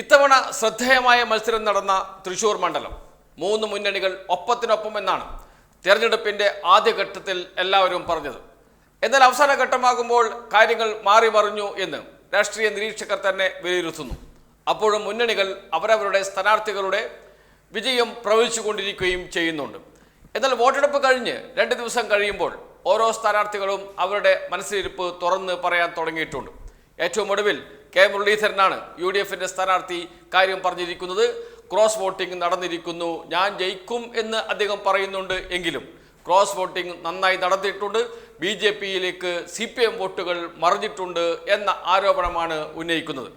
ഇത്തവണ ശ്രദ്ധേയമായ മത്സരം നടന്ന തൃശൂർ മണ്ഡലം. മൂന്ന് മുന്നണികൾ ഒപ്പത്തിനൊപ്പം എന്നാണ് തിരഞ്ഞെടുപ്പിന്റെ ആദ്യഘട്ടത്തിൽ എല്ലാവരും പറഞ്ഞത്. എന്നാൽ അവസാന ഘട്ടമാകുമ്പോൾ കാര്യങ്ങൾ മാറി മറിഞ്ഞു എന്ന് രാഷ്ട്രീയ നിരീക്ഷകർ തന്നെ വിലയിരുത്തുന്നു. അപ്പോഴും മുന്നണികൾ അവരവരുടെ സ്ഥാനാർത്ഥികളുടെ വിജയം പ്രവചിച്ചുകൊണ്ടിരിക്കുകയും ചെയ്യുന്നുണ്ട്. എന്നാൽ വോട്ടെടുപ്പ് കഴിഞ്ഞ് രണ്ട് ദിവസം കഴിയുമ്പോൾ ഓരോ സ്ഥാനാർത്ഥികളും അവരുടെ മനസ്സിലിരിപ്പ് തുറന്ന് പറയാൻ തുടങ്ങിയിട്ടുണ്ട്. ഏറ്റവും ഒടുവിൽ കെ മുരളീധരനാണ് യു ഡി എഫിന്റെ സ്ഥാനാർത്ഥി കാര്യം പറഞ്ഞിരിക്കുന്നത്. ക്രോസ് വോട്ടിംഗ് നടന്നിരിക്കുന്നു. ഞാൻ ജയിക്കും എന്ന് അദ്ദേഹം പറയുന്നുണ്ട് എങ്കിലും ക്രോസ് വോട്ടിംഗ് നന്നായി നടന്നിട്ടുണ്ട്. ബി ജെ പിയിലേക്ക് സി പി എം വോട്ടുകൾ മറിഞ്ഞിട്ടുണ്ട് എന്ന ആരോപണമാണ് ഉന്നയിക്കുന്നത്.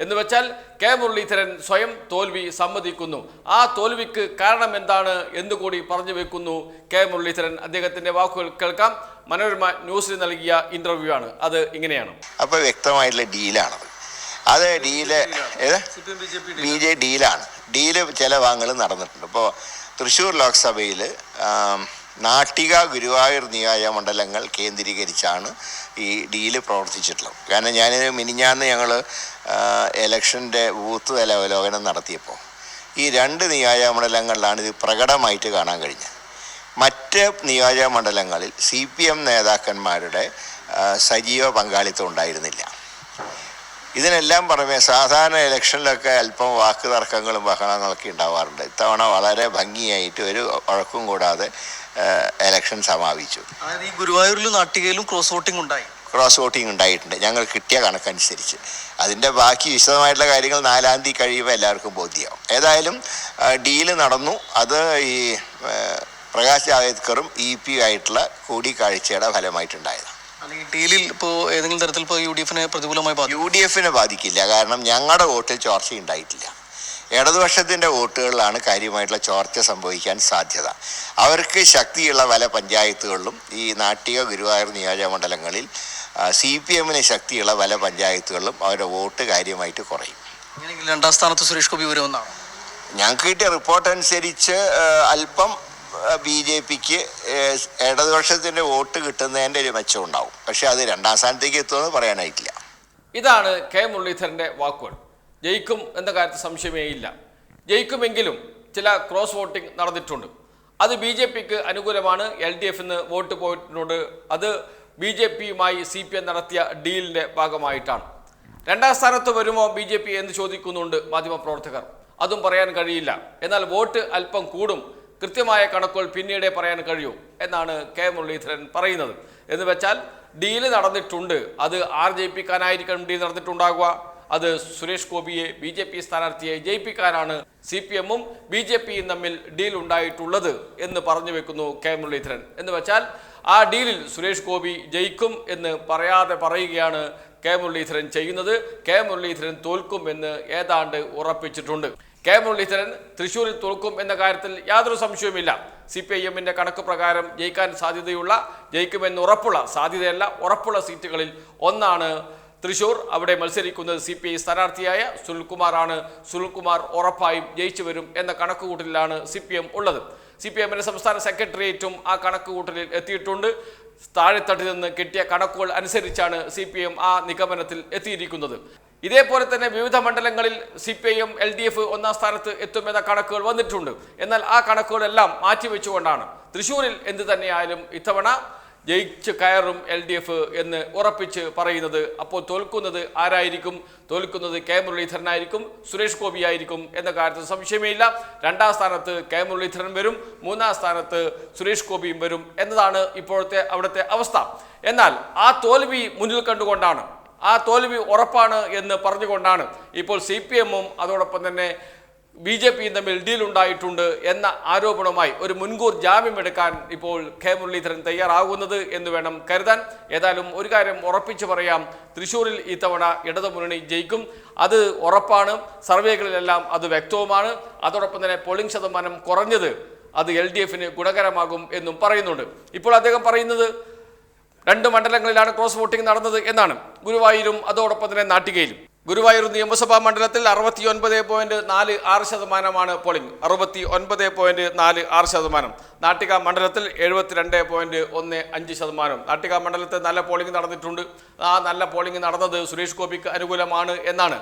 എന്ന് വെച്ചാൽ കെ മുരളീധരൻ സ്വയം തോൽവി സമ്മതിക്കുന്നു. ആ തോൽവിക്ക് കാരണം എന്താണ് എന്നുകൂടി പറഞ്ഞു വെക്കുന്നു കെ മുരളീധരൻ. അദ്ദേഹത്തിന്റെ വാക്കുകൾ കേൾക്കാം. മനോരമ ന്യൂസിന് നൽകിയ ഇന്റർവ്യൂ ആണ്. അത് ഇങ്ങനെയാണ്. അപ്പൊ വ്യക്തമായിട്ടുള്ള ഡീലാണത് അത് ഡീൽ ഏത്? B J ഡീലാണ്. ഡീൽ ചില ഭാഗങ്ങൾ നടന്നിട്ടുണ്ട്. ഇപ്പോൾ തൃശ്ശൂർ ലോക്സഭയിൽ നാട്ടിക ഗുരുവായൂർ നിയോജക മണ്ഡലങ്ങൾ കേന്ദ്രീകരിച്ചാണ് ഈ ഡീൽ പ്രവർത്തിച്ചിട്ടുള്ളത്. കാരണം ഞാൻ മിനിഞ്ഞാന്ന് ഞങ്ങൾ എലക്ഷന്റെ ബൂത്ത് തല അവലോകനം നടത്തിയപ്പോൾ ഈ രണ്ട് നിയോജക മണ്ഡലങ്ങളിലാണ് ഇത് പ്രകടമായിട്ട് കാണാൻ കഴിഞ്ഞത്. മറ്റ് നിയോജക മണ്ഡലങ്ങളിൽ സി പി എം നേതാക്കന്മാരുടെ സജീവ പങ്കാളിത്തം ഉണ്ടായിരുന്നില്ല. ഇതിനെല്ലാം പുറമെ സാധാരണ ഇലക്ഷനിലൊക്കെ അല്പം വാക്ക് തർക്കങ്ങളും ബഹളങ്ങളൊക്കെ ഉണ്ടാവാറുണ്ട്. ഇത്തവണ വളരെ ഭംഗിയായിട്ട് ഒരു ഉഴക്കും കൂടാതെ ഇലക്ഷൻ സമാപിച്ചു. ഈ ഗുരുവായൂരിലും നാട്ടികയിലും ക്രോസ് വോട്ടിംഗ് ഉണ്ടായി. ക്രോസ് വോട്ടിംഗ് ഉണ്ടായിട്ടുണ്ട്. ഞങ്ങൾ കിട്ടിയ കണക്കനുസരിച്ച്. അതിന്റെ ബാക്കി വിശദമായിട്ടുള്ള കാര്യങ്ങൾ നാലാം തീയതി കഴിയുമ്പോൾ എല്ലാവർക്കും ബോധ്യമാവും. ഏതായാലും ഡീൽ നടന്നു. അത് ഈ പ്രകാശ് ജാവേദ്കറും ഇ പി ആയിട്ടുള്ള കൂടിക്കാഴ്ചയുടെ ഫലമായിട്ടുണ്ടായതാണ്. അല്ലെങ്കിൽ ഡീലിൽ ഇപ്പോൾ ഏതെങ്കിലും തരത്തിൽ ഇപ്പോൾ യു ഡി എഫിനെ പ്രതികൂലമായി ബാധിക്കും? യു ഡി എഫിനെ ബാധിക്കില്ല. കാരണം ഞങ്ങളുടെ വോട്ടിൽ ചോർച്ച ഉണ്ടായിട്ടില്ല ഇടതുപക്ഷത്തിന്റെ വോട്ടുകളിലാണ് കാര്യമായിട്ടുള്ള ചോർച്ച സംഭവിക്കാൻ സാധ്യത. അവർക്ക് ശക്തിയുള്ള പല പഞ്ചായത്തുകളിലും ഈ നാട്ടിക ഗുരുവായൂർ നിയോജക മണ്ഡലങ്ങളിൽ സി പി എമ്മിന് ശക്തിയുള്ള പല പഞ്ചായത്തുകളിലും അവരുടെ വോട്ട് കാര്യമായിട്ട് കുറയും. രണ്ടാം സ്ഥാനത്ത് സുരേഷ് ഗോപി വരുമെന്നാണ്? ഞങ്ങൾക്ക് കിട്ടിയ റിപ്പോർട്ട് അനുസരിച്ച് അല്പം ബി ജെ പിക്ക് ഇടതുപക്ഷത്തിന്റെ വോട്ട് കിട്ടുന്നതിന്റെ ഒരു മെച്ചം ഉണ്ടാവും പക്ഷേ അത് രണ്ടാം സ്ഥാനത്തേക്ക് എത്തുമെന്ന് പറയാനായിട്ടില്ല. ഇതാണ് കെ മുരളീധരന്റെ വാക്കുകൾ. ജയിക്കും എന്ന കാര്യത്തിൽ സംശയമേ ഇല്ല. ജയിക്കുമെങ്കിലും ചില ക്രോസ് വോട്ടിംഗ് നടന്നിട്ടുണ്ട്. അത് ബി ജെ പിക്ക് അനുകൂലമാണ്. എൽ ഡി എഫിന് വോട്ട് പോയിട്ടുണ്ട്. അത് ബി ജെ പിയുമായി സി പി എം നടത്തിയ ഡീലിന്റെ ഭാഗമായിട്ടാണ്. രണ്ടാം സ്ഥാനത്ത് വരുമോ ബി ജെ പി എന്ന് ചോദിക്കുന്നുണ്ട് മാധ്യമപ്രവർത്തകർ. അതും പറയാൻ കഴിയില്ല. എന്നാൽ വോട്ട് അല്പം കൂടും. കൃത്യമായ കണക്കുകൾ പിന്നീടേ പറയാൻ കഴിയൂ എന്നാണ് കെ മുരളീധരൻ പറയുന്നത്. എന്ന് വെച്ചാൽ ഡീൽ നടന്നിട്ടുണ്ട്. അത് ആർ ജയിപ്പിക്കാനായിരിക്കണം ഡീൽ നടന്നിട്ടുണ്ടാകുക അത് സുരേഷ് ഗോപിയെ ബി ജെ പി സ്ഥാനാർത്ഥിയെ ജയിപ്പിക്കാനാണ് സി പി എമ്മും ബി ജെ പിയും തമ്മിൽ ഡീൽ ഉണ്ടായിട്ടുള്ളത് എന്ന് പറഞ്ഞു വെക്കുന്നു കെ മുരളീധരൻ. എന്ന് വെച്ചാൽ ആ ഡീലിൽ സുരേഷ് ഗോപി ജയിക്കും എന്ന് പറയാതെ പറയുകയാണ് കെ മുരളീധരൻ ചെയ്യുന്നത്. കെ മുരളീധരൻ തോൽക്കും എന്ന് ഏതാണ്ട് ഉറപ്പിച്ചിട്ടുണ്ട്. കെ മുരളീധരൻ തൃശൂരിൽ തോൽക്കും എന്ന കാര്യത്തിൽ യാതൊരു സംശയവുമില്ല. സി പി ഐ എമ്മിന്റെ കണക്ക് പ്രകാരം ജയിക്കാൻ സാധ്യതയുള്ള ജയിക്കുമെന്ന് ഉറപ്പുള്ള സാധ്യതയല്ല ഉറപ്പുള്ള സീറ്റുകളിൽ ഒന്നാണ് തൃശൂർ. അവിടെ മത്സരിക്കുന്നത് സി പി ഐ സ്ഥാനാർത്ഥിയായ സുനിൽകുമാറാണ്. സുനിൽകുമാർ ഉറപ്പായും ജയിച്ചു വരും എന്ന കണക്കുകൂട്ടലിലാണ് സി പി എം ഉള്ളത്. സി പി എമ്മിന്റെ സംസ്ഥാന സെക്രട്ടേറിയറ്റും ആ കണക്കുകൂട്ടലിൽ എത്തിയിട്ടുണ്ട്. താഴെത്തട്ടിൽ നിന്ന് കിട്ടിയ കണക്കുകൾ അനുസരിച്ചാണ് സി പി എം ആ നിഗമനത്തിൽ എത്തിയിരിക്കുന്നത്. ഇതേപോലെ തന്നെ വിവിധ മണ്ഡലങ്ങളിൽ C P I L D F ഒന്നാം സ്ഥാനത്ത് എത്തുമെന്ന കണക്കുകൾ വന്നിട്ടുണ്ട്. എന്നാൽ ആ കണക്കുകളെല്ലാം മാറ്റിവെച്ചുകൊണ്ടാണ് തൃശ്ശൂരിൽ എന്ത് തന്നെയായാലും ഇത്തവണ ജയിച്ച് കയറും എൽ ഡി എഫ് എന്ന് ഉറപ്പിച്ച് പറയുന്നത്. അപ്പോൾ തോൽക്കുന്നത് ആരായിരിക്കും? തോൽക്കുന്നത് കെ. മുരളീധരനായിരിക്കും സുരേഷ് ഗോപി ആയിരിക്കും എന്ന കാര്യത്തിൽ സംശയമേ ഇല്ല രണ്ടാം സ്ഥാനത്ത് കെ. മുരളീധരൻ വരും മൂന്നാം സ്ഥാനത്ത് സുരേഷ് ഗോപിയും വരും എന്നതാണ് ഇപ്പോഴത്തെ അവിടുത്തെ അവസ്ഥ. എന്നാൽ ആ തോൽവി മുന്നിൽ കണ്ടുകൊണ്ടാണ് ആ തോൽവി ഉറപ്പാണ് എന്ന് പറഞ്ഞുകൊണ്ടാണ് ഇപ്പോൾ സി പി എമ്മും അതോടൊപ്പം തന്നെ ബി ജെ പിയും തമ്മിൽ ഡീലുണ്ടായിട്ടുണ്ട് എന്ന ആരോപണവുമായി ഒരു മുൻകൂർ ജാമ്യം എടുക്കാൻ ഇപ്പോൾ കെ മുരളീധരൻ തയ്യാറാകുന്നത് എന്ന് വേണം കരുതാൻ. ഏതായാലും ഒരു കാര്യം ഉറപ്പിച്ചു പറയാം തൃശ്ശൂരിൽ ഇത്തവണ ഇടതുമുന്നണി ജയിക്കും. അത് ഉറപ്പാണ് സർവേകളിലെല്ലാം അത് വ്യക്തവുമാണ്. അതോടൊപ്പം തന്നെ പോളിംഗ് ശതമാനം കുറഞ്ഞത് അത് എൽ ഡി എഫിന് ഗുണകരമാകും എന്നും പറയുന്നുണ്ട്. ഇപ്പോൾ അദ്ദേഹം പറയുന്നത് രണ്ട് മണ്ഡലങ്ങളിലാണ് ക്രോസ് വോട്ടിംഗ് നടന്നത് എന്നാണ്. ഗുരുവായൂരും അതോടൊപ്പം തന്നെ നാട്ടികയിലും. ഗുരുവായൂർ നിയമസഭാ മണ്ഡലത്തിൽ അറുപത്തി ഒൻപത് പോയിന്റ് നാല് ആറ് ശതമാനമാണ് പോളിംഗ്. അറുപത്തി ഒൻപത് പോയിന്റ് നാല് ആറ് ശതമാനം. നാട്ടിക മണ്ഡലത്തിൽ എഴുപത്തിരണ്ട് പോയിന്റ് ഒന്ന് അഞ്ച് ശതമാനം. നാട്ടിക മണ്ഡലത്തിൽ നല്ല പോളിംഗ് നടന്നിട്ടുണ്ട്. ആ നല്ല പോളിംഗ് നടന്നത് സുരേഷ് ഗോപിക്ക് അനുകൂലമാണ് എന്നാണ്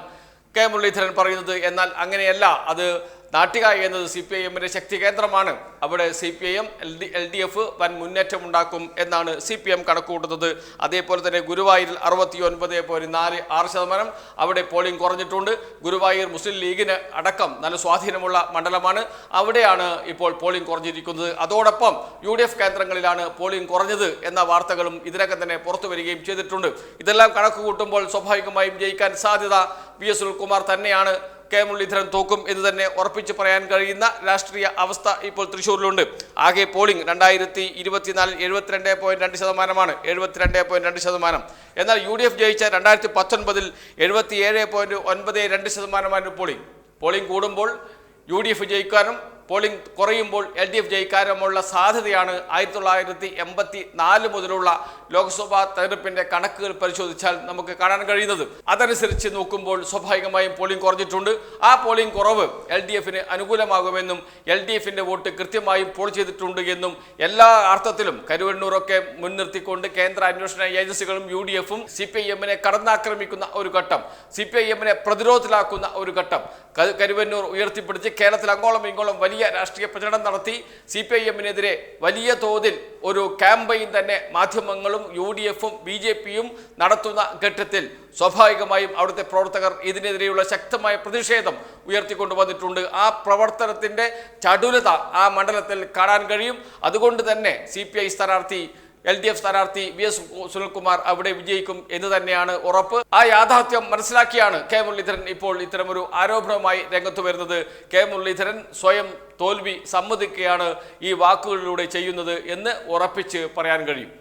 കെ മുരളീധരൻ പറയുന്നത്. എന്നാൽ അങ്ങനെയല്ല. അത് നാട്ടിക എന്നത് സി പി ഐ എമ്മിന്റെ ശക്തി കേന്ദ്രമാണ് അവിടെ C P I M L D L D F വൻ മുന്നേറ്റം ഉണ്ടാക്കും എന്നാണ് സി പി എം കണക്കുകൂട്ടുന്നത് അതേപോലെ തന്നെ ഗുരുവായൂരിൽ അറുപത്തി ഒൻപത് പോയിന്റ് നാല് ആറ് ശതമാനം അവിടെ പോളിംഗ് കുറഞ്ഞിട്ടുണ്ട്. ഗുരുവായൂർ മുസ്ലിം ലീഗിന് അടക്കം നല്ല സ്വാധീനമുള്ള മണ്ഡലമാണ്. അവിടെയാണ് ഇപ്പോൾ പോളിംഗ് കുറഞ്ഞിരിക്കുന്നത്. അതോടൊപ്പം യു ഡി എഫ് കേന്ദ്രങ്ങളിലാണ് പോളിംഗ് കുറഞ്ഞത് എന്ന വാർത്തകളും ഇതിനകം തന്നെ പുറത്തു വരികയും ചെയ്തിട്ടുണ്ട്. ഇതെല്ലാം കണക്ക് കൂട്ടുമ്പോൾ സ്വാഭാവികമായും ജയിക്കാൻ സാധ്യത വി എസ് സുനിൽകുമാർ തന്നെയാണ്. കെ മുരളീധരൻ തോക്കും എന്ന് തന്നെ ഉറപ്പിച്ച് പറയാൻ കഴിയുന്ന രാഷ്ട്രീയ അവസ്ഥ ഇപ്പോൾ തൃശ്ശൂരിലുണ്ട്. ആകെ പോളിംഗ് രണ്ടായിരത്തി ഇരുപത്തിനാലിൽ എഴുപത്തിരണ്ട് പോയിന്റ് രണ്ട് ശതമാനമാണ്. എഴുപത്തിരണ്ട് പോയിന്റ് രണ്ട് ശതമാനം. എന്നാൽ യു ഡി എഫ് ജയിച്ച രണ്ടായിരത്തി പത്തൊൻപതിൽ എഴുപത്തിയേഴ് പോയിന്റ് ഒൻപത് രണ്ട് ശതമാനമാണ് പോളിംഗ്. പോളിംഗ് കൂടുമ്പോൾ യു ഡി എഫ് ജയിക്കാനും പോളിംഗ് കുറയുമ്പോൾ എൽ ഡി എഫ് ജയിക്കാനുമുള്ള സാധ്യതയാണ് ആയിരത്തി തൊള്ളായിരത്തി എൺപത്തി നാല് മുതലുള്ള ലോക്സഭാ തെരഞ്ഞെടുപ്പിന്റെ കണക്കുകൾ പരിശോധിച്ചാൽ നമുക്ക് കാണാൻ കഴിയുന്നത്. അതനുസരിച്ച് നോക്കുമ്പോൾ സ്വാഭാവികമായും പോളിംഗ് കുറഞ്ഞിട്ടുണ്ട്. ആ പോളിംഗ് കുറവ് എൽ ഡി എഫിന് അനുകൂലമാകുമെന്നും എൽ ഡി എഫിന്റെ വോട്ട് കൃത്യമായും പോൾ ചെയ്തിട്ടുണ്ട് എന്നും എല്ലാ അർത്ഥത്തിലും കരുവണ്ണൂറൊക്കെ മുൻനിർത്തിക്കൊണ്ട് കേന്ദ്ര അന്വേഷണ ഏജൻസികളും യു ഡി എഫും സി പി ഐ എമ്മിനെ കടന്നാക്രമിക്കുന്ന ഒരു ഘട്ടം സി പി ഐ എമ്മിനെ പ്രതിരോധത്തിലാക്കുന്ന ഒരു ഘട്ടം കരുവന്നൂർ ഉയർത്തിപ്പിടിച്ച് കേരളത്തിൽ അങ്ങോളം ഇങ്ങോളം വലിയ രാഷ്ട്രീയ പ്രചരണം നടത്തി സി പി ഐ എമ്മിനെതിരെ വലിയ തോതിൽ ഒരു ക്യാമ്പയിൻ തന്നെ മാധ്യമങ്ങളും യു ഡി എഫും ബി ജെ പിയും നടത്തുന്ന ഘട്ടത്തിൽ സ്വാഭാവികമായും അവിടുത്തെ പ്രവർത്തകർ ഇതിനെതിരെയുള്ള ശക്തമായ പ്രതിഷേധം ഉയർത്തിക്കൊണ്ടു വന്നിട്ടുണ്ട്. ആ പ്രവർത്തനത്തിന്റെ ചടുലത ആ മണ്ഡലത്തിൽ കാണാൻ കഴിയും. അതുകൊണ്ട് തന്നെ സി പി ഐ സ്ഥാനാർത്ഥി എൽ ഡി എഫ് സ്ഥാനാർത്ഥി വി എസ് സുനിൽകുമാർ അവിടെ വിജയിക്കും എന്ന് തന്നെയാണ് ഉറപ്പ്. ആ യാഥാർത്ഥ്യം മനസ്സിലാക്കിയാണ് കെ മുരളീധരൻ ഇപ്പോൾ ഇത്തരമൊരു ആരോപണവുമായി രംഗത്ത് വരുന്നത്. കെ മുരളീധരൻ സ്വയം തോൽവി സമ്മതിക്കുകയാണ് ഈ വാക്കുകളിലൂടെ ചെയ്യുന്നത് എന്ന് ഉറപ്പിച്ച് പറയാൻ കഴിയും.